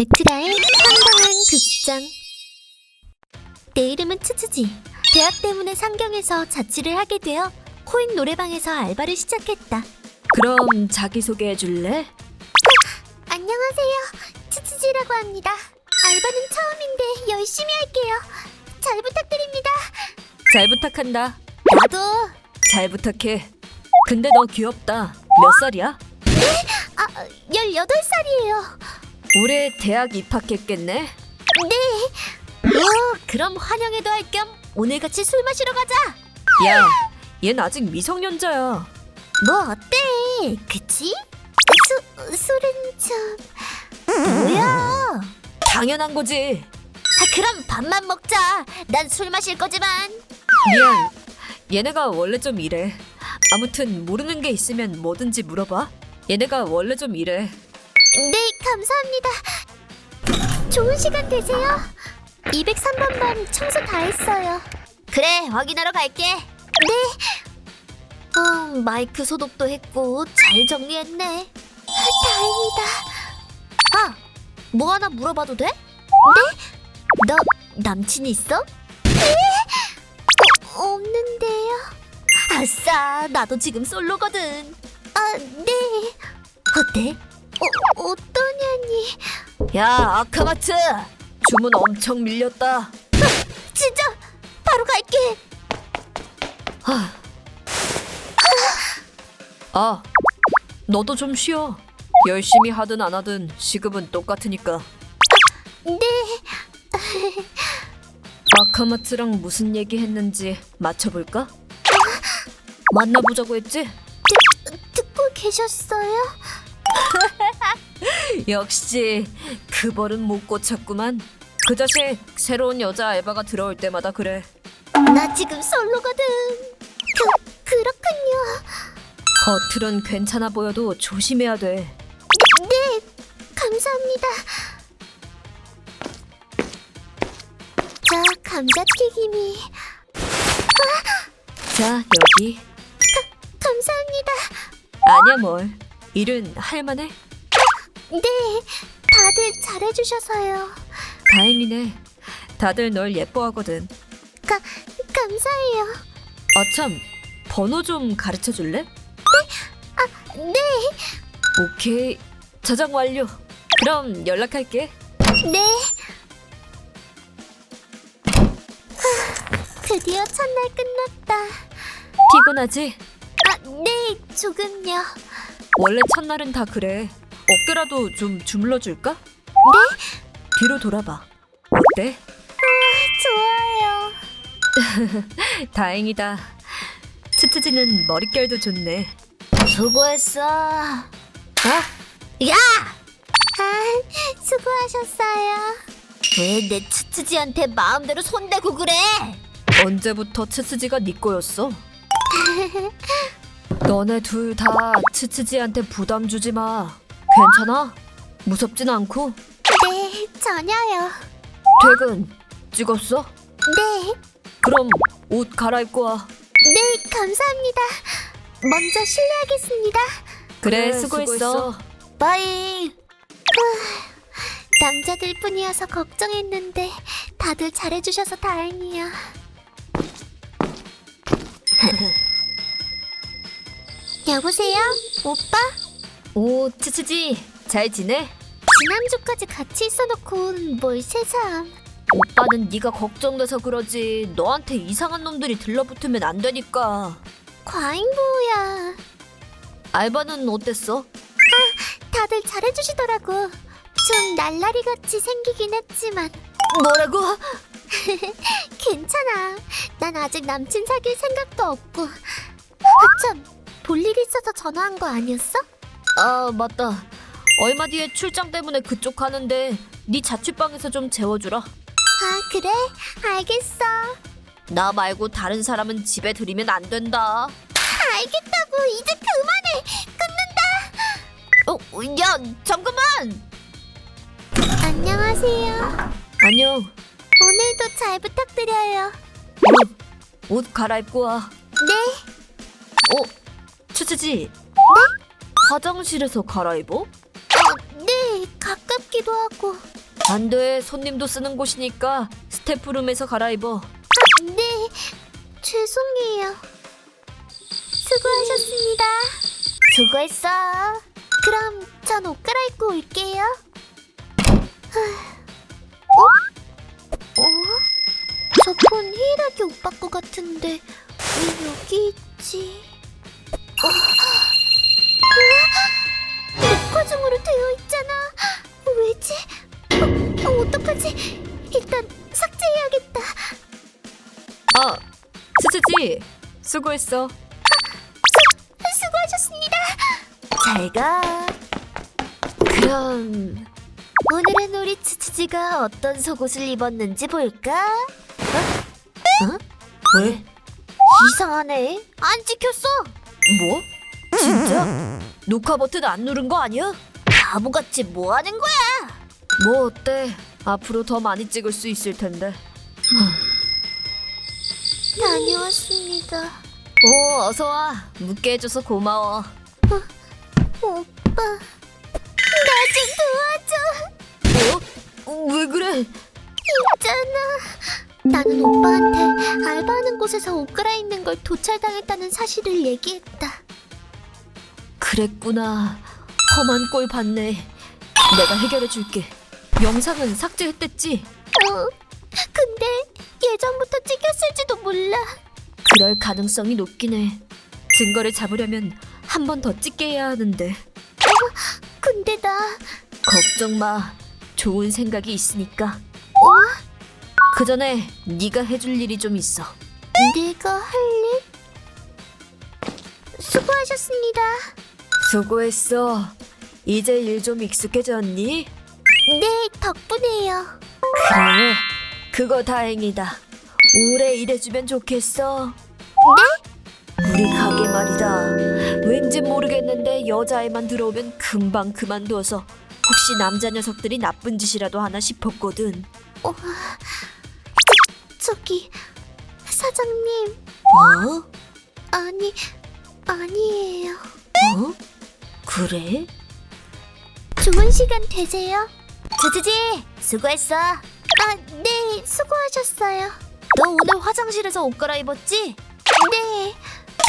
에트라의 황당한 극장 내 이름은 츠츠지 대학 때문에 상경에서 자취를 하게 되어 코인 노래방에서 알바를 시작했다 그럼 자기소개해 줄래? 안녕하세요 츠츠지라고 합니다 알바는 처음인데 열심히 할게요 잘 부탁드립니다 잘 부탁한다. 나도 잘 부탁해. 근데 너 귀엽다. 몇 살이야? 아 18살이에요 올해 대학 입학했겠네? 네 오, 그럼 환영회도 할 겸 오늘 같이 술 마시러 가자 야, 얜 아직 미성년자야. 뭐 어때? 그치? 수, 술은 좀... 뭐야? 당연한 거지. 아, 그럼 밥만 먹자. 난 술 마실 거지만. 미안. 얘네가 원래 좀 이래. 아무튼 모르는 게 있으면 뭐든지 물어봐. 얘네가 원래 좀 이래. 네, 감사합니다. 좋은 시간 되세요. 203번 반 청소 다 했어요. 그래, 확인하러 갈게. 네. 어, 마이크 소독도 했고 잘 정리했네. 아, 다행이다. 아, 뭐 하나 물어봐도 돼? 네? 너 남친 있어? 네? 어, 없는데요. 아싸, 나도 지금 솔로거든. 아, 네. 어때? 어, 어떠냐니? 야, 아카마츠! 주문 엄청 밀렸다. 진짜 바로 갈게. 하. 아, 너도 좀 쉬어. 열심히 하든 안 하든 시급은 똑같으니까. 네. 아카마츠랑 무슨 얘기 했는지 맞춰볼까? 만나보자고 했지? 듣고 계셨어요? 역시 그 벌은 못 고쳤구만. 그 자식 새로운 여자 알바가 들어올 때마다 그래. 나 지금 솔로거든. 그 그렇군요. 겉으론 괜찮아 보여도 조심해야 돼. 네, 감사합니다. 자, 감자튀김이 자 여기. 감사합니다. 아니야 뭘. 일은 할만해. 네, 다들 잘해주셔서요. 다행이네. 다들 널 예뻐하거든. 가, 감사해요. 아참 번호 좀 가르쳐 줄래? 네, 오케이. 저장 완료. 그럼 연락할게. 네. 하, 드디어 첫날 끝났다. 피곤하지? 아, 네, 조금요. 원래 첫날은 다 그래. 어깨라도 좀 주물러 줄까? 네, 뒤로 돌아봐. 어때? 좋아요. 다행이다. 츠츠지는 머릿결도 좋네. 수고했어. 어? 야! 아, 수고하셨어요. 왜 내 츠츠지한테 마음대로 손대고 그래? 언제부터 츠츠지가 네 거였어? 너네 둘 다 츠츠지한테 부담 주지 마. 괜찮아? 무섭진 않고? 네, 전혀요. 퇴근 찍었어? 네, 그럼 옷 갈아입고 와. 네, 감사합니다. 먼저 실례하겠습니다. 그래, 수고했어. 빠이. 후, 남자들 뿐이어서 걱정했는데 다들 잘해주셔서 다행이야. 여보세요? 오빠? 오, 츠츠지 잘 지내? 지난주까지 같이 있어놓고 뭘 세상. 오빠는 네가 걱정돼서 그러지. 너한테 이상한 놈들이 들러붙으면 안 되니까. 과잉보호야. 알바는 어땠어? 다들 잘해주시더라고. 좀 날라리 같이 생기긴 했지만 뭐라고? 괜찮아. 난 아직 남친 사귈 생각도 없고. 아 참, 볼일 있어서 전화한 거 아니었어? 아 맞다. 얼마 뒤에 출장 때문에 그쪽 가는데 네 자취방에서 좀 재워주라. 아, 그래? 알겠어. 나 말고 다른 사람은 집에 들이면 안 된다. 알겠다고. 이제 그만해. 끊는다. 어, 야, 잠깐만. 안녕하세요. 안녕. 오늘도 잘 부탁드려요. 어, 옷 갈아입고 와. 네. 어, 추추지. 화장실에서 갈아입어? 어, 네. 가깝기도 하고. 안 돼. 손님도 쓰는 곳이니까 스태프룸에서 갈아입어. 네, 죄송해요. 수고하셨습니다. 수고했어. 그럼 전 옷 갈아입고 올게요. 어? 어? 저폰 히라기 오빠 거 같은데 왜 여기 있지? 어? 어, 어, 어떡하지? 일단 삭제해야겠다. 아, 츠츠지. 수고했어. 수고하셨습니다. 잘 가. 그럼 오늘은 우리 치치지가 어떤 속옷을 입었는지 볼까? 어? 어? 왜? 이상하네. 안 찍혔어. 뭐? 진짜? 녹화 버튼 안 누른 거 아니야? 바보같이 뭐 하는 거야? 뭐 어때? 앞으로 더 많이 찍을 수 있을 텐데. 다녀왔습니다. 오, 어서 와. 묻게 해줘서 고마워. 오빠, 나 좀 도와줘. 어? 왜 그래? 있잖아. 나는 오빠한테 알바하는 곳에서 옷 갈아입는 걸 도찰당했다는 사실을 얘기했다. 그랬구나. 험한 꼴 봤네. 내가 해결해 줄게. 영상은 삭제했댔지? 어, 근데 예전부터 찍혔을지도 몰라. 그럴 가능성이 높긴 해. 증거를 잡으려면 한 번 더 찍게 해야 하는데. 근데 나 걱정 마. 좋은 생각이 있으니까. 어? 그 전에 네가 해줄 일이 좀 있어. 내가 할 일? 수고하셨습니다. 수고했어. 이제 일 좀 익숙해졌니? 네, 덕분에요. 그래. 그거 다행이다. 오래 일해주면 좋겠어. 네? 우리 가게 말이다. 왠지 모르겠는데 여자애만 들어오면 금방 그만둬서 혹시 남자 녀석들이 나쁜 짓이라도 하나 싶었거든. 어, 저기 사장님 어? 아니 아니에요. 어? 그래? 좋은 시간 되세요. 주주지 수고했어. 아, 네 수고하셨어요. 너 오늘 화장실에서 옷 갈아입었지? 네,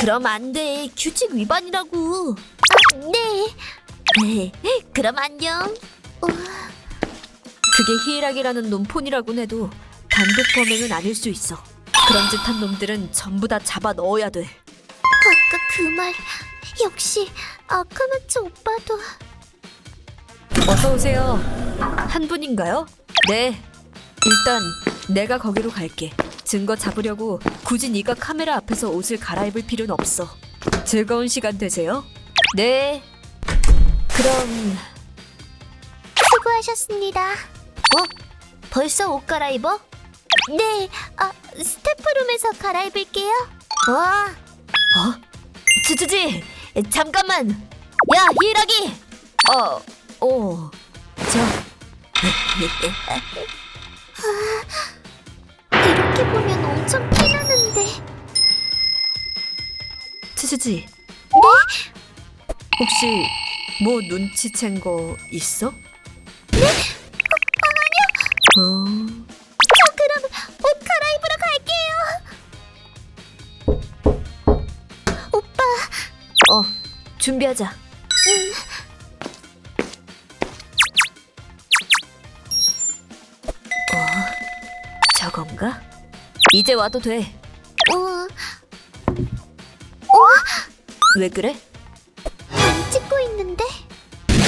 그럼 안 돼. 규칙 위반이라고. 아, 네. 네. 그럼 안녕. 어, 그게 히락이라는 놈 폰이라곤 해도 단독 범행은 아닐 수 있어. 그런 짓 한 놈들은 전부 다 잡아 넣어야 돼. 아까 그 말 역시 아카마츠 오빠도 어서 오세요. 한 분인가요? 네. 일단 내가 거기로 갈게. 증거 잡으려고 굳이 네가 카메라 앞에서 옷을 갈아입을 필요는 없어. 즐거운 시간 되세요. 네. 그럼 수고하셨습니다. 어? 벌써 옷 갈아입어? 네, 아 스태프룸에서 갈아입을게요. 와, 어? 츠츠지 잠깐만. 야 히락이. 어, 어. 저 이렇게 보면 엄청 티나는데. 츠츠지. 혹시 뭐 눈치챈 거 있어? 네? 아니요. 어. 저 그럼 옷 갈아입으러 갈게요. 오빠, 어, 준비하자. 이제 와도 돼. 어, 왜 그래? 안 찍고 있는데?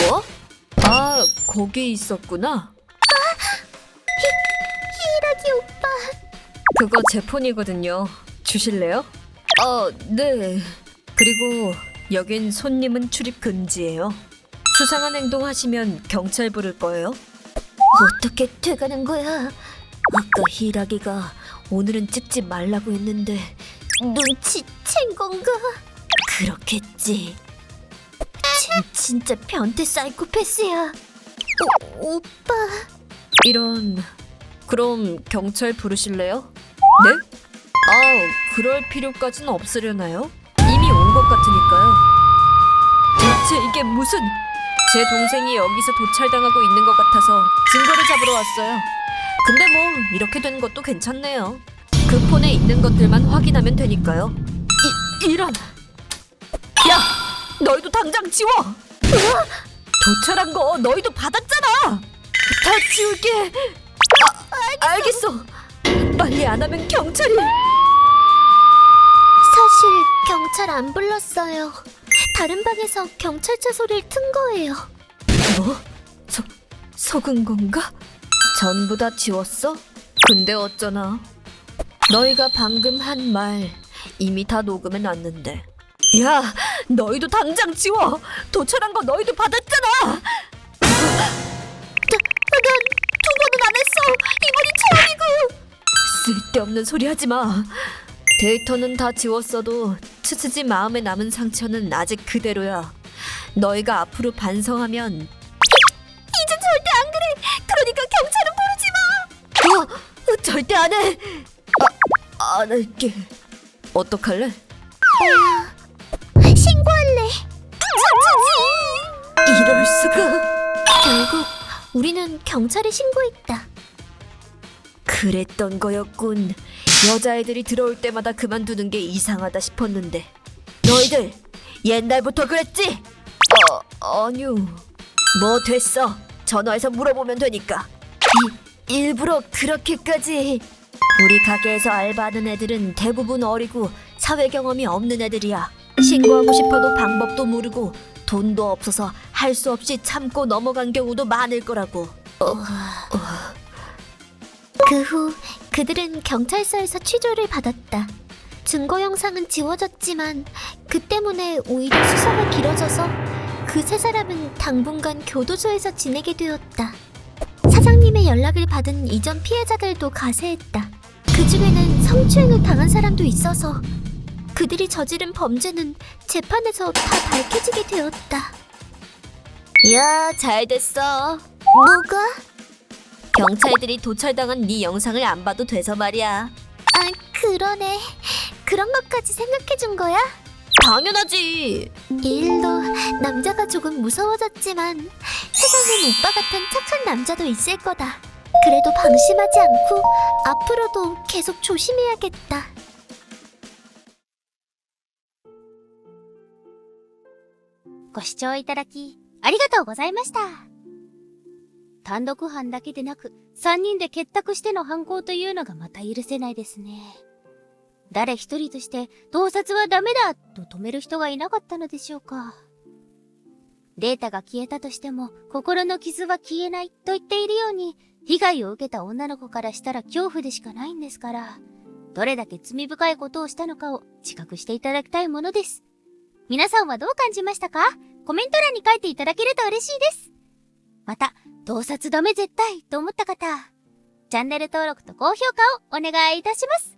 뭐? 아, 거기 있었구나. 히라기 오빠. 그거 제 폰이거든요. 주실래요? 어, 네. 그리고 여긴 손님은 출입 금지예요. 수상한 행동 하시면 경찰 부를 거예요. 어떻게 돼가는 거야? 아까 히라기가 오늘은 찍지 말라고 했는데 눈치챈 건가? 그렇겠지. 진, 진짜 변태 사이코패스야. 오, 오빠. 이런 그럼 경찰 부르실래요? 네? 아, 그럴 필요까지는 없으려나요? 이미 온 것 같으니까요. 대체 이게 무슨 제 동생이 여기서 도찰당하고 있는 것 같아서 증거를 잡으러 왔어요. 근데 뭐 이렇게 된 것도 괜찮네요. 그 폰에 있는 것들만 확인하면 되니까요. 이, 이런. 야, 너희도 당장 지워. 도찰한 거 너희도 받았잖아. 다 지울게. 아, 알겠어. 빨리 안 하면 경찰이. 사실 경찰 안 불렀어요. 다른 방에서 경찰차 소리를 튼 거예요. 뭐? 서, 속은 건가? 전부 다 지웠어? 근데 어쩌나? 너희가 방금 한 말 이미 다 녹음해 놨는데. 야, 너희도 당장 지워! 도철한 거 너희도 받았잖아! 난두 번은 안 했어! 이번이 처음이고! 쓸데없는 소리 하지 마! 데이터는 다 지웠어도 치치지 마음에 남은 상처는 아직 그대로야. 너희가 앞으로 반성하면 절대 안 해. 아, 안 할게. 어떡할래? 신고할래. 이럴 수가. 결국 우리는 경찰에 신고했다. 그랬던 거였군. 여자애들이 들어올 때마다 그만두는 게 이상하다 싶었는데. 너희들 옛날부터 그랬지? 어, 아니요. 뭐 됐어. 전화해서 물어보면 되니까. 이, 일부러 그렇게까지. 우리 가게에서 알바하는 애들은 대부분 어리고 사회 경험이 없는 애들이야. 신고하고 싶어도 방법도 모르고 돈도 없어서 할 수 없이 참고 넘어간 경우도 많을 거라고. 그 후 그들은 경찰서에서 취조를 받았다. 증거 영상은 지워졌지만 그 때문에 오히려 수사가 길어져서 그 세 사람은 당분간 교도소에서 지내게 되었다. 사장님의 연락을 받은 이전 피해자들도 가세했다. 그 중에는 성추행을 당한 사람도 있어서 그들이 저지른 범죄는 재판에서 다 밝혀지게 되었다. 야, 잘 됐어. 뭐가? 경찰들이 도찰당한 네 영상을 안 봐도 돼서 말이야. 아, 그러네. 그런 것까지 생각해 준 거야? 당연하지. 이 일로 남자가 조금 무서워졌지만 세상엔 오빠 같은 착한 남자도 있을 거다. 그래도 방심하지 않고 앞으로도 계속 조심해야겠다. ご視聴いただき、ありがとうございました。単独犯だけでなく、3人で結託しての犯行というのがまた許せないですね。誰一人として、盗撮はダメだと止める人がいなかったのでしょうか。 データが消えたとしても、心の傷は消えないと言っているように、被害を受けた女の子からしたら恐怖でしかないんですから、どれだけ罪深いことをしたのかを自覚していただきたいものです。皆さんはどう感じましたか？コメント欄に書いていただけると嬉しいです。また、盗撮ダメ絶対と思った方、チャンネル登録と高評価をお願いいたします。